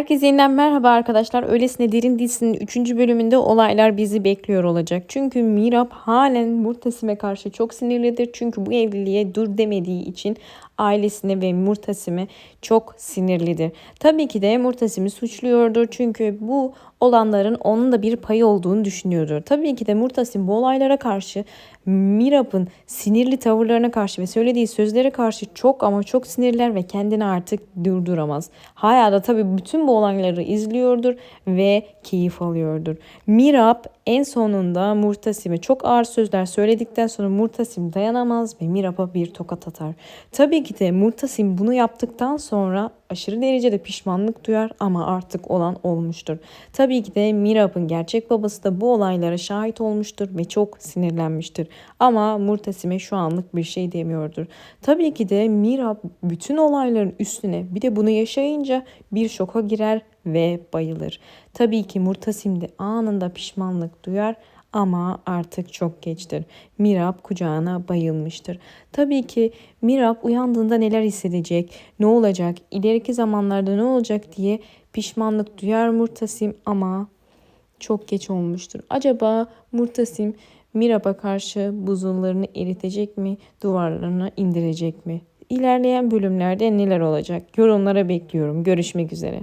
Herkese yeniden merhaba arkadaşlar. Öylesine Derin dizisinin 3. bölümünde olaylar bizi bekliyor olacak. Çünkü Mirap halen Murtasim'e karşı çok sinirlidir. Çünkü bu evliliğe dur demediği için ailesine ve Murtasim'e çok sinirlidir. Tabii ki de Murtasim'i suçluyordur. Çünkü bu olanların onun da bir payı olduğunu düşünüyordur. Tabii ki de Murtasim bu olaylara karşı Mirap'ın sinirli tavırlarına karşı ve söylediği sözlere karşı çok ama çok sinirler ve kendini artık durduramaz. Hala da tabii bütün bu olayları izliyordur ve keyif alıyordur. Mirap en sonunda Murtasim'e çok ağır sözler söyledikten sonra Murtasim dayanamaz ve Mirap'a bir tokat atar. Tabii ki de Murtasim bunu yaptıktan sonra aşırı derecede pişmanlık duyar ama artık olan olmuştur. Tabii ki de Mirap'ın gerçek babası da bu olaylara şahit olmuştur ve çok sinirlenmiştir. Ama Murtasim'e şu anlık bir şey demiyordur. Tabii ki de Mirap bütün olayların üstüne bir de bunu yaşayınca bir şoka girer ve bayılır. Tabii ki Murtasim de anında pişmanlık duyar ama artık çok geçtir. Mirap kucağına bayılmıştır. Tabii ki Mirap uyandığında neler hissedecek, ne olacak, ileriki zamanlarda ne olacak diye pişmanlık duyar Murtasim ama çok geç olmuştur. Acaba Murtasim Mirap'a karşı buzullarını eritecek mi, duvarlarına indirecek mi? İlerleyen bölümlerde neler olacak? Yorumlara bekliyorum. Görüşmek üzere.